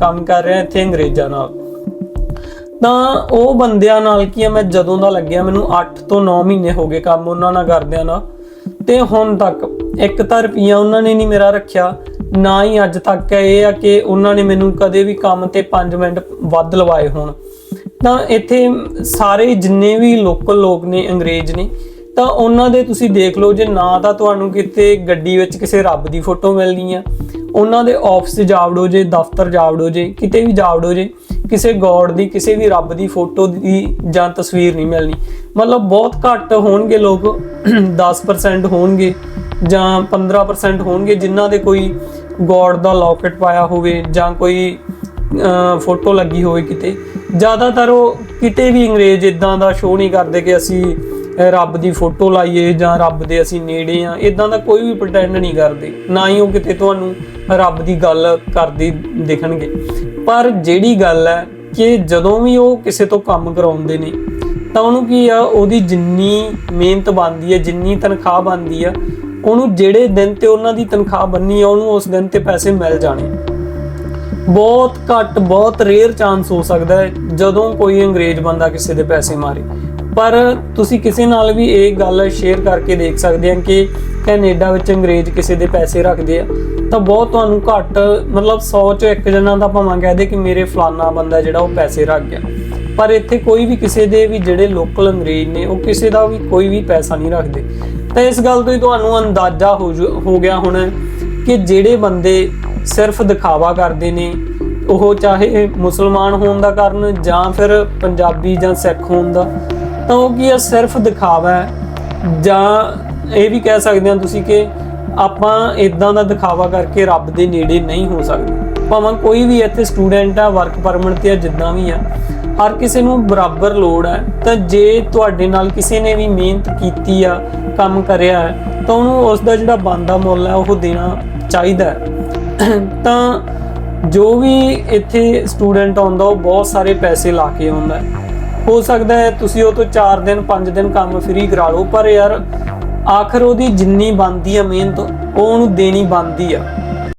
ਕੰਮ ਕਰ ਰਿਹਾ ਇੱਥੇ ਅੰਗਰੇਜ਼ਾਂ ਨਾਲ। ਤਾਂ ਉਹ ਬੰਦਿਆਂ ਨਾਲ ਕੀ ਆ, ਮੈਂ ਜਦੋਂ ਦਾ ਲੱਗਿਆ, ਮੈਨੂੰ 8 ਤੋਂ 9 ਮਹੀਨੇ ਹੋ ਗਏ ਕੰਮ ਉਹਨਾਂ ਨਾਲ ਕਰਦਿਆਂ ਨਾਲ। ਤੇ ਹੁਣ ਤੱਕ ਇੱਕ ਤਾਂ ਰੁਪਈਆ ਉਹਨਾਂ ਨੇ ਨਹੀਂ ਮੇਰਾ ਰੱਖਿਆ, ਨਾ ਹੀ ਅੱਜ ਤੱਕ ਇਹ ਆ ਕਿ ਉਹਨਾਂ ਨੇ ਮੈਨੂੰ ਕਦੇ ਵੀ ਕੰਮ ਤੇ 5 ਮਿੰਟ ਵੱਧ ਲਵਾਏ ਹੋਣ। ਤਾਂ ਇੱਥੇ ਸਾਰੇ ਜਿੰਨੇ ਵੀ ਲੋਕਲ ਲੋਕ ਨੇ, ਅੰਗਰੇਜ਼ ਨੇ, ਤਾਂ ਉਹਨਾਂ ਦੇ ਤੁਸੀਂ ਦੇਖ ਲਓ, ਜੇ ਨਾ ਤਾਂ ਤੁਹਾਨੂੰ ਕਿਤੇ ਗੱਡੀ ਵਿੱਚ ਕਿਸੇ ਰੱਬ ਦੀ ਫੋਟੋ ਮਿਲਣੀ ਆ ਉਹਨਾਂ ਦੇ ਆਫਿਸ ਜਾ ਵੜੋ ਜੇ, ਦਫ਼ਤਰ ਜਾ ਵੜੋ ਜੇ, ਕਿਤੇ ਵੀ ਜਾ ਵੜੋ ਜੇ, ਕਿਸੇ ਗੋਡ ਦੀ, ਕਿਸੇ ਵੀ ਰੱਬ ਦੀ ਫੋਟੋ ਦੀ ਜਾਂ ਤਸਵੀਰ ਨਹੀਂ ਮਿਲਣੀ। ਮਤਲਬ ਬਹੁਤ ਘੱਟ ਹੋਣਗੇ ਲੋਕ 10% ਹੋਣਗੇ ਜਾਂ 15% ਹੋਣਗੇ ਜਿਨ੍ਹਾਂ ਦੇ ਕੋਈ ਗੋਡ ਦਾ ਲੋਕਟ ਪਾਇਆ ਹੋਵੇ ਜਾਂ ਕੋਈ ਫੋਟੋ ਲੱਗੀ ਹੋਵੇ ਕਿਤੇ। ਜ਼ਿਆਦਾਤਰ ਉਹ ਕਿਤੇ ਵੀ ਅੰਗਰੇਜ਼ ਇਦਾਂ ਦਾ ਸ਼ੋਅ ਨਹੀਂ ਕਰਦੇ ਕਿ ਅਸੀਂ ਰੱਬ ਦੀ ਫੋਟੋ ਲਾਈਏ ਜਾਂ ਰੱਬ ਦੇ ਅਸੀਂ ਨੇੜੇ ਆ ਇਦਾਂ ਦਾ ਕੋਈ ਵੀ ਪ੍ਰਟੈਂਡ ਨਹੀਂ ਕਰਦੇ। ਨਾ ਹੀ ਉਹ ਕਿਤੇ ਤੁਹਾਨੂੰ ਰੱਬ ਦੀ ਗੱਲ ਕਰਦੇ ਦਿਖਣਗੇ। ਪਰ ਜਿਹੜੀ ਗੱਲ ਹੈ ਕਿ ਜਦੋਂ ਵੀ ਉਹ ਕਿਸੇ ਤੋਂ ਕੰਮ ਕਰਾਉਂਦੇ ਨੇ, ਤਾਂ ਉਹਨੂੰ ਕੀ ਆ, ਉਹਦੀ ਜਿੰਨੀ ਮਿਹਨਤ ਬਣਦੀ ਹੈ, ਜਿੰਨੀ ਤਨਖਾਹ ਬਣਦੀ ਆ, ਉਹਨੂੰ ਜਿਹੜੇ ਦਿਨ ਤੇ ਉਹਨਾਂ ਦੀ ਤਨਖਾਹ ਬੰਨੀ ਆ, ਉਹਨੂੰ ਉਸ ਦਿਨ ਤੇ ਪੈਸੇ ਮਿਲ ਜਾਣੇ। ਬਹੁਤ ਘੱਟ, ਬਹੁਤ ਰੇਅਰ ਚਾਂਸ ਹੋ ਸਕਦਾ ਹੈ ਜਦੋਂ ਕੋਈ ਅੰਗਰੇਜ਼ ਬੰਦਾ ਕਿਸੇ ਦੇ ਪੈਸੇ ਮਾਰੇ। ਪਰ ਤੁਸੀਂ ਕਿਸੇ ਨਾਲ ਵੀ ਇਹ ਗੱਲ ਸ਼ੇਅਰ ਕਰਕੇ ਦੇਖ ਸਕਦੇ ਆ ਕਿ ਕੈਨੇਡਾ ਵਿੱਚ ਅੰਗਰੇਜ਼ ਕਿਸੇ ਦੇ ਪੈਸੇ ਰੱਖਦੇ ਆ, ਤਾਂ ਬਹੁਤ ਤੁਹਾਨੂੰ ਘੱਟ, ਮਤਲਬ 100 ਚੋਂ ਇੱਕ ਜਣਾ ਦਾ ਭਾਵੇਂ ਕਹਦੇ ਕਿ ਮੇਰੇ ਫਲਾਨਾ ਬੰਦਾ ਜਿਹੜਾ ਉਹ ਪੈਸੇ ਰੱਖ ਗਿਆ। ਪਰ ਇੱਥੇ ਕੋਈ ਵੀ ਕਿਸੇ ਦੇ ਵੀ ਜਿਹੜੇ ਲੋਕਲ ਅੰਗਰੇਜ਼ ਨੇ, ਉਹ ਕਿਸੇ ਦਾ ਵੀ ਕੋਈ ਵੀ ਪੈਸਾ ਨਹੀਂ ਰੱਖਦੇ। ਤਾਂ ਇਸ ਗੱਲ ਤੋਂ ਹੀ ਤੁਹਾਨੂੰ ਅੰਦਾਜ਼ਾ ਹੋ ਜੂ- ਹੋ ਗਿਆ ਹੋਣਾ ਕਿ ਜਿਹੜੇ ਬੰਦੇ ਸਿਰਫ ਦਿਖਾਵਾ ਕਰਦੇ ਨੇ, ਉਹ ਚਾਹੇ ਮੁਸਲਮਾਨ ਹੋਣ ਦਾ ਕਾਰਨ ਜਾਂ ਫਿਰ ਪੰਜਾਬੀ ਜਾਂ ਸਿੱਖ ਹੋਣ ਦਾ ਤਾਂ ਉਹ ਕੀ ਆ, ਸਿਰਫ ਦਿਖਾਵਾ ਹੈ। ਜਾਂ ਇਹ ਵੀ ਕਹਿ ਸਕਦੇ ਹਾਂ ਤੁਸੀਂ ਕਿ ਆਪਾਂ ਇਦਾਂ ਦਾ ਦਿਖਾਵਾ ਕਰਕੇ ਰੱਬ ਦੇ ਨੇੜੇ ਨਹੀਂ ਹੋ ਸਕਦੇ। ਭਾਵੇਂ ਕੋਈ ਵੀ ਇੱਥੇ ਸਟੂਡੈਂਟ ਆ ਵਰਕ ਪਰਮਿਟ ਤੇ ਆ, ਜਿੱਦਾਂ ਵੀ ਆ, ਹਰ ਕਿਸੇ ਨੂੰ ਬਰਾਬਰ ਲੋੜ ਹੈ। ਤਾਂ ਜੇ ਤੁਹਾਡੇ ਨਾਲ ਕਿਸੇ ਨੇ ਵੀ ਮਿਹਨਤ ਕੀਤੀ ਆ, ਕੰਮ ਕਰਿਆ ਹੈ, ਤਾਂ ਉਹਨੂੰ ਉਸ ਦਾ ਜਿਹੜਾ ਬੰਦਾ ਮੁੱਲ ਹੈ, ਉਹ ਦੇਣਾ ਚਾਹੀਦਾ ਤਾਂ ਜੋ ਵੀ ਇੱਥੇ ਸਟੂਡੈਂਟ ਆਉਂਦਾ, ਉਹ ਬਹੁਤ ਸਾਰੇ ਪੈਸੇ ਲਾ ਕੇ ਆਉਂਦਾ ਹੋ ਸਕਦਾ ਹੈ ਤੁਸੀਂ ਉਹ ਤੋਂ 4 ਦਿਨ 5 ਦਿਨ ਕੰਮ ਫ੍ਰੀ ਕਰਾ ਲਓ, ਪਰ ਯਾਰ ਆਖਰ ਉਹਦੀ ਜਿੰਨੀ ਬਣਦੀ ਆ ਮਿਹਨਤ, ਉਹ ਉਹਨੂੰ ਦੇਣੀ ਬਣਦੀ ਆ।